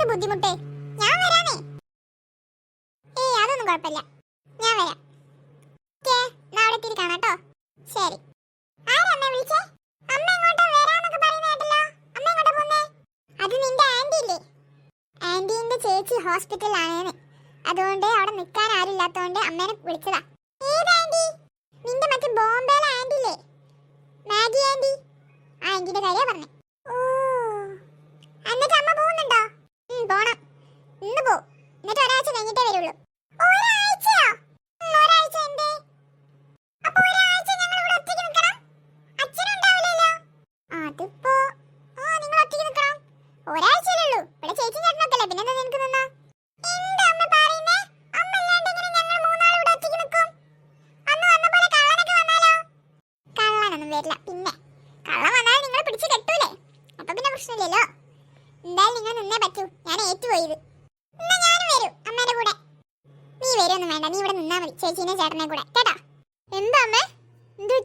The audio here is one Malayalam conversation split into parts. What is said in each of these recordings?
എന്ത് ബുദ്ധിമുട്ട്? ഞാൻ വരാനേ ഏയ് അതൊന്നും കുഴപ്പമില്ല. ഞാൻ വരാം. ഓക്കേ എന്നാ അവിടെ എത്തിയിട്ട് കാണാം ശരി. അമ്മ വിളിച്ചേ? അമ്മ അമ്മ അത് നിന്റെ ഇല്ലേ? ചേച്ചി അതുകൊണ്ട് അവിടെ നിൽക്കാൻ ആരില്ലാത്തതുകൊണ്ട് അമ്മേനെ വിളിച്ചതാ. ഏത് ആന്റി നിന്റെ മറ്റേ ബോംബെയിലെ ആന്റി ഇല്ലേ? മാഗി ആന്റി ആ ആന്റിന്റെ കാര്യ പറഞ്ഞേ ഓ എന്നിട്ട് അമ്മ പോകുന്നുണ്ടോ ഉം, പോണം ഇന്ന് പോ എന്നിട്ട് ഒരാഴ്ച കഴിഞ്ഞിട്ടേ വരുള്ളൂ ഒരാഴ്ചയോ ഉം, ഒരാഴ്ച എന്തേ അപ്പൊ ഒരാഴ്ച ഞങ്ങൾ ഇവിടെ ഒറ്റയ്ക്ക് നിൽക്കണം അച്ഛനുണ്ടാവില്ലല്ലോ അതിപ്പോ ആ നിങ്ങൾ ഒറ്റയ്ക്ക് നിൽക്കണം ഒരാഴ്ചയല്ലേ ഉള്ളൂ ഇവിടെ ചേച്ചി ചേട്ടനൊക്കെ അല്ലേ പിന്നെ നിനക്ക് നിന്നാ എന്താ അമ്മ പറയുന്നേ അമ്മ ഇല്ലാണ്ട് എങ്ങനെ ഞങ്ങൾ മൂന്നാളും ഇവിടെ ഒറ്റയ്ക്ക് നിൽക്കും അന്ന് വന്ന പോലെ കള്ളനൊക്കെ വന്നാലോ കള്ളനൊന്നും വരില്ല പിന്നെ കള്ളൻ വന്നാൽ നിങ്ങൾ പിടിച്ച് കെട്ടൂലേ അപ്പൊ പിന്നെ പ്രശ്നമില്ലല്ലോ എന്തായാലും നിങ്ങൾ നിന്നേ പറ്റൂ ഞാൻ ഏറ്റുപോയത് എന്നാ ഞാനും വരും അമ്മേന്റെ കൂടെ നീ വരുമൊന്നും വേണ്ട. നീ ഇവിടെ നിന്നാ മതി. ചേച്ചീനെ ചേട്ടനെ കൂടെ. കേട്ടോ? എന്താ അമ്മേ? എന്ത്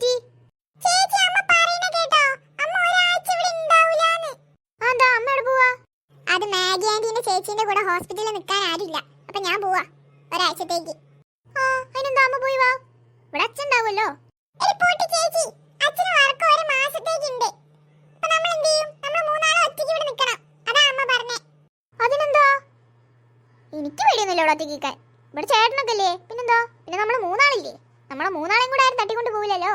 ചേച്ചി അമ്മ പറയുന്ന കേട്ടോ. അമ്മ ഒരാഴ്ച ഇവിടെ ഉണ്ടാവില്ലാന്ന് അതാ അമ്മ എവിടെ പോവാ? അത് മാഗി ആന്റിന്റെ ചേച്ചീന്റെ കൂടെ ഹോസ്പിറ്റലിൽ നിൽക്കാൻ ആരില്ല അപ്പൊ ഞാൻ പോവാ. ഒരാഴ്ചത്തേക്ക്. പോയി വാ? ഇവിടെ അച്ഛൻ ഉണ്ടാവുമല്ലോ. ഒറ്റയ്ക്ക് എനിക്ക് പേടിയൊന്നുമില്ല ഇവിടെ ഇവിടെ ചേട്ടനൊക്കെ അല്ലേ പിന്നെന്താ? പിന്നെ നമ്മൾ മൂന്നാളില്ലേ? നമ്മളെ മൂന്നാളെയും കൂടെ ആരും തട്ടിക്കൊണ്ട് പോവില്ലല്ലോ?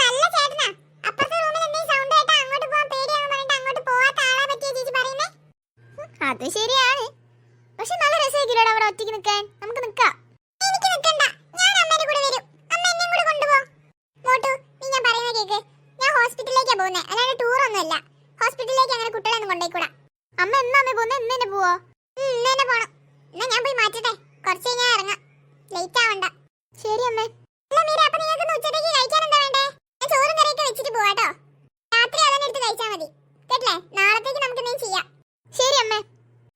നല്ല ചേട്ടനാ. അപ്പുറത്തെ റൂമിൽ എന്തെങ്കിലും സൗണ്ട് കേട്ടാ അങ്ങോട്ട് പേടിയാണെന്ന് പറഞ്ഞിട്ട് അങ്ങോട്ട് പോവാത്ത ആളെ പറ്റിയ ചേച്ചി പറയുന്നേ. അത് ശരിയാണ്. പക്ഷെ നല്ല രസമായിരിക്കില്ലോ അവിടെ ഒറ്റയ്ക്ക് നിൽക്കാൻ? നമുക്ക് നിൽക്കാം. എനിക്ക് നിൽക്കണ്ട. ഞാൻ അമ്മേന്റെ കൂടെ വരും. അമ്മ എന്നെയും കൂടെ കൊണ്ടുപോ. മോട്ടു നീ ഞാൻ പറയുന്ന കേക്ക്. ഞാൻ ഹോസ്പിറ്റലിലേക്കാ പോകുന്നത് അല്ലാതെ ടൂർ ഒന്നുമല്ല ഹോസ്പിറ്റലിലേക്ക് അങ്ങനെ കുട്ടികളൊന്നും കൊണ്ടുപോയിക്കൂടാ. അമ്മ എന്നാ അമ്മ പോകുന്നത് ഇന്ന് തന്നെ പോവോ? ഇന്ന് തന്നെ പോണം. എന്നാ ഞാൻ പോയി മാറ്റട്ടെ? കുറച്ച് കഴിഞ്ഞാൽ ഇറങ്ങാം. ലേറ്റ് ആവണ്ട. ശരി അമ്മേ. അല്ല മീര അപ്പൊ നിങ്ങൾക്ക് ഉച്ചത്തേക്ക് കഴിക്കാൻ എന്താ വേണ്ടേ? ഞാൻ ചോറും കറിയൊക്കെ വെച്ചിട്ട് പോവാട്ടോ രാത്രി അതന്നെ എടുത്ത് കഴിച്ചാൽ മതി. കേട്ടില്ലേ? നാളത്തേക്ക് നമുക്ക് എന്തെങ്കിലും ചെയ്യാം. ശരി അമ്മേ.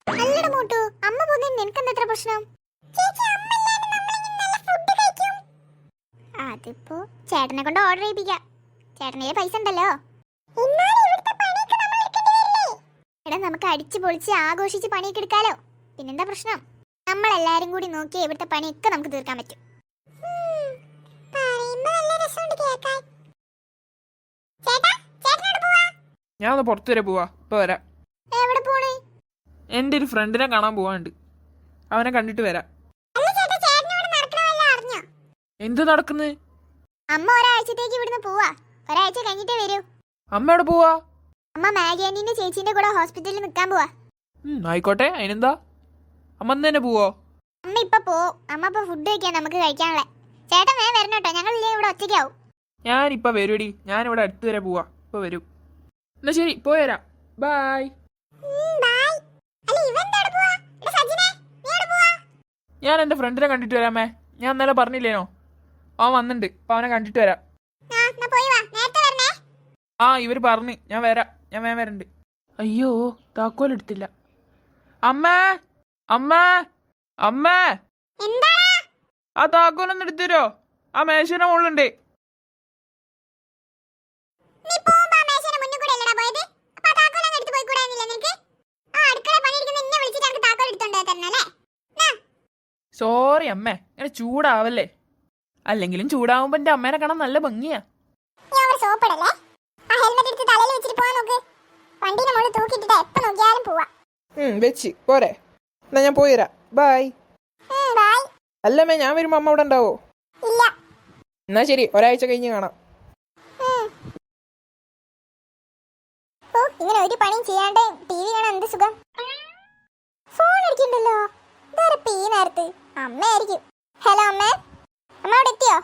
അല്ലട മോട്ടു അമ്മ പോകുന്നതിന് നിനക്കെന്താ എത്ര പ്രശ്നം? അതിപ്പോ ചേട്ടനെ കൊണ്ട് ഓർഡർ ചെയ്യിപ്പിക്കാം. ചേട്ടനെ പൈസ ഉണ്ടല്ലോ. നമുക്ക് അടിച്ചു പൊളിച്ച് ആഘോഷിച്ച് പണിയൊക്കെ എടുക്കാലോ. പിന്നെന്താ പ്രശ്നം? നമ്മൾ എല്ലാരും കൂടി നോക്കി ഇവിടുത്തെ പണിയൊക്കെ നമുക്ക് തീർക്കാൻ പറ്റും. ഞാൻ ഒന്ന് പുറത്തു വരെ പോവാ. ഇപ്പൊ വരാം. എവിടെ പോണേ? എന്റെ ഒരു ഫ്രണ്ടിനെ കാണാൻ പോവാണ്ട് അവനെ കണ്ടിട്ട് വരാം. എന്ത് നടക്കുന്നു? അമ്മ ഒരാഴ്ചത്തേക്ക് ഇവിടുന്ന് പോവാ. ഒരാഴ്ച കഴിഞ്ഞിട്ടേ വരൂ. അമ്മ എവിടെ പോവാ? അമ്മ മാഗി ആന്റിന്റെ ചേച്ചിന്റെ കൂടെ ഹോസ്പിറ്റലിൽ നിൽക്കാൻ പോവാ. ആയിക്കോട്ടെ. അതിനെന്താ? അമ്മ തന്നെ പോവോ? അമ്മ ഇപ്പൊ പോ. അമ്മ ഇപ്പൊ ഫുഡ് കഴിക്കാൻ നമുക്ക് കഴിക്കാനുള്ള. ചേട്ടൻ വേഗം വരണം കേട്ടോ ഞങ്ങൾ ഇല്ലേ ഇവിടെ ഒറ്റയ്ക്കാവും. ഞാനിപ്പോ ഞാൻ ഇവിടെ അടുത്ത് വരെ പോവാ. ഇപ്പൊ വരും. എന്നാ ശരി പോയി വരാം. ബായ് ഞാൻ എന്റെ ഫ്രണ്ടിനെ കണ്ടിട്ട് വരാമേ. ഞാൻ ഇന്നലെ പറഞ്ഞില്ലേനോ? അവൻ വന്നിട്ടുണ്ട് അപ്പൊ അവനെ കണ്ടിട്ട് വരാം. ആ ഇവർ പറഞ്ഞു. ഞാൻ വരാം. ഞാൻ വേഗം വരണ്ട്. അയ്യോ താക്കോൽ എടുത്തില്ല. അമ്മേ! അമ്മേ അമ്മേ. ആ താക്കോലൊന്ന് എടുത്തരോ ആ മേശയുടെ മുകളിലുണ്ട് സോറി അമ്മ ഇങ്ങനെ ചൂടാവല്ലേ? അല്ലെങ്കിലും ചൂടാവുമ്പോ എന്റെ അമ്മേനെ കാണാൻ നല്ല ഭംഗിയാ. സോപ്പിടല്ലേ ആ ഹെൽമെറ്റ് എടുത്ത് തലയിൽ വെച്ചിട്ട് പോവാൻ നോക്ക്. വണ്ടിന്റെ മുകളിൽ എപ്പോ നോക്കിയാലും പോവാ. വെച്ച് പോരെ. എന്നാ ഞാൻ പോയി തരാം ബായ് ബൈ അല്ലമ്മേ ഞാൻ വരുമ്പോ അമ്മ ഇവിടെ ഉണ്ടാവോ? എന്നാ ശരി ഒരാഴ്ച കഴിഞ്ഞ് കാണാം. ഇങ്ങനെ ഒരു പണിയും ചെയ്യാണ്ട് ടി വി കാണാൻ എന്ത് സുഖം? ഫോൺ അടിക്കണ്ടല്ലോ. ഈ നേരത്ത്? അമ്മയായിരിക്കും. ഹലോ അമ്മ. അമ്മ അവിടെ എത്തിയോ?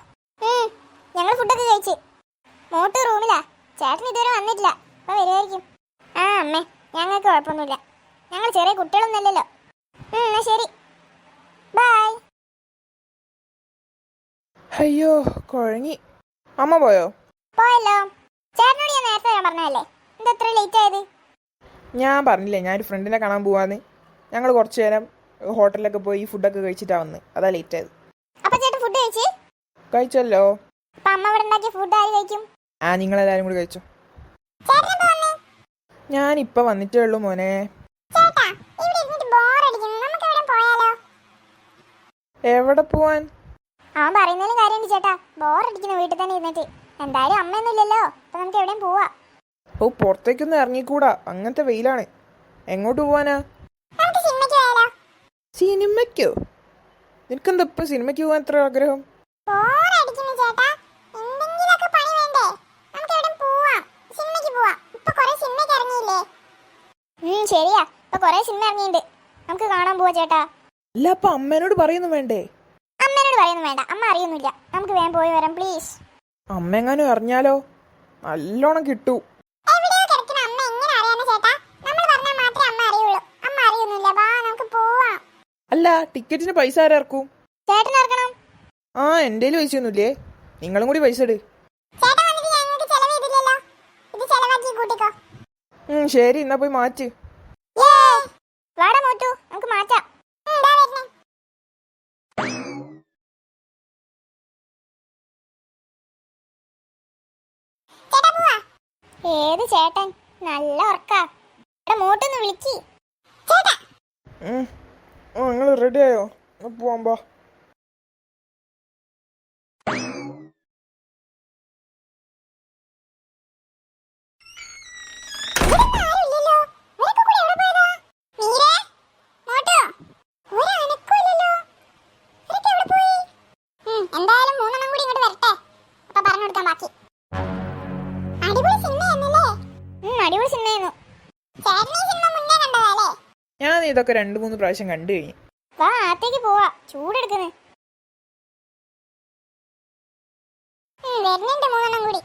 ഞങ്ങൾ ഫുഡൊക്കെ കഴിച്ച്. മോട്ട് റൂമിലാ. ചേട്ടൻ ഇതുവരെ വന്നിട്ടില്ല. അപ്പൊ വരുമായിരിക്കും ആ അമ്മേ. ഞങ്ങൾക്ക് കുഴപ്പമൊന്നുമില്ല. ഞങ്ങൾ ചെറിയ കുട്ടികളൊന്നുമല്ലല്ലോ എന്നാ ശരി. ബൈ അയ്യോ കുഴങ്ങി. അമ്മ പോയോ? പോയല്ലോ. ചേട്ടനോട് ഞാൻ നേരത്തെ വരാൻ പറഞ്ഞതല്ലേ? എന്താ ഇത്ര ലേറ്റ് ആയത്? ഞാൻ പറഞ്ഞില്ലേ ഞാൻ ഒരു ഫ്രണ്ടിനെ കാണാൻ പോവാന്ന്. ഞങ്ങൾ കുറച്ചു നേരം ഹോട്ടലിലൊക്കെ പോയി ഫുഡൊക്കെ കഴിച്ചിട്ടാ വന്ന്. അതാ ലേറ്റ് ആയത്. അപ്പൊ ചേട്ടൻ ഫുഡ് കഴിച്ചു? കഴിച്ചല്ലോ. അപ്പൊ അമ്മ ഇവിടെ ഉണ്ടാക്കിയ ഫുഡ് ആര് കഴിക്കും? ആ നിങ്ങൾ നിങ്ങളെല്ലാരും കൂടി കഴിച്ചോ. ഞാൻ ഇപ്പൊ വന്നിട്ടേ ഉള്ളൂ മോനെ ചേട്ടാ ഇവിടെ ഇരുന്നിട്ട് എവിടെ പോവാൻ? അവൻ പറയുന്നതിലും കാര്യമുണ്ട് ചേട്ടാ. ബോറടിക്കുന്നു വീട്ടിൽ തന്നെ ഇരുന്നിട്ട്. എന്തായാലും അമ്മയൊന്നും ഇല്ലല്ലോ അപ്പൊ നമുക്ക് എവിടെയും പോവാ. ഓ പുറത്തേക്കൊന്നും ഇറങ്ങിക്കൂടാ. അങ്ങനത്തെ വെയിലാണ്. എങ്ങോട്ട് പോവാനാ? സിനിമയ്ക്ക് നിനക്കെന്താ ഇപ്പൊ സിനിമയ്ക്ക് പോകാൻ എത്ര ആഗ്രഹം? ശരിയാ. ഇപ്പൊ കൊറേ സിനിമ ഇറങ്ങിയിട്ടുണ്ട്. നമുക്ക് കാണാൻ പോവാ ചേട്ടാ. അല്ല അപ്പൊ അമ്മേനോട് പറയുന്നു വേണ്ടേ? അമ്മേനോട് പറയുന്നു വേണ്ട. അമ്മ അറിയുന്നില്ല. നമുക്ക് വേഗം പോയി വരാം പ്ലീസ് അമ്മ എങ്ങാനും അറിഞ്ഞാലോ? നല്ലോണം കിട്ടു. അല്ല ടിക്കറ്റിന് പൈസ ആരാർക്കും ആ എന്റെ പൈസ ഒന്നുമില്ലേ നിങ്ങളും കൂടി പൈസ ഇട്. ശരി എന്നാ പോയി മാറ്റ് വാടാ മോറ്റു നമുക്ക് മാറ്റാം ഉം, ദാ വരുന്നു. ചേട്ടാ പോവാ ഏത് ചേട്ടൻ? നല്ല ഉറക്കാ. മോട്ടൊന്ന് വിളിക്ക്. ചേട്ടാ നിങ്ങൾ റെഡി ആയോ? എന്നാ പോവാൻ ഇതൊക്കെ രണ്ട് മൂന്ന് പ്രാവശ്യം കണ്ടു കഴിഞ്ഞു. വാ പോവാ. ചൂടെടുക്കുന്നു വരുന്നുണ്ട് മൂന്നെണ്ണം കൂടി.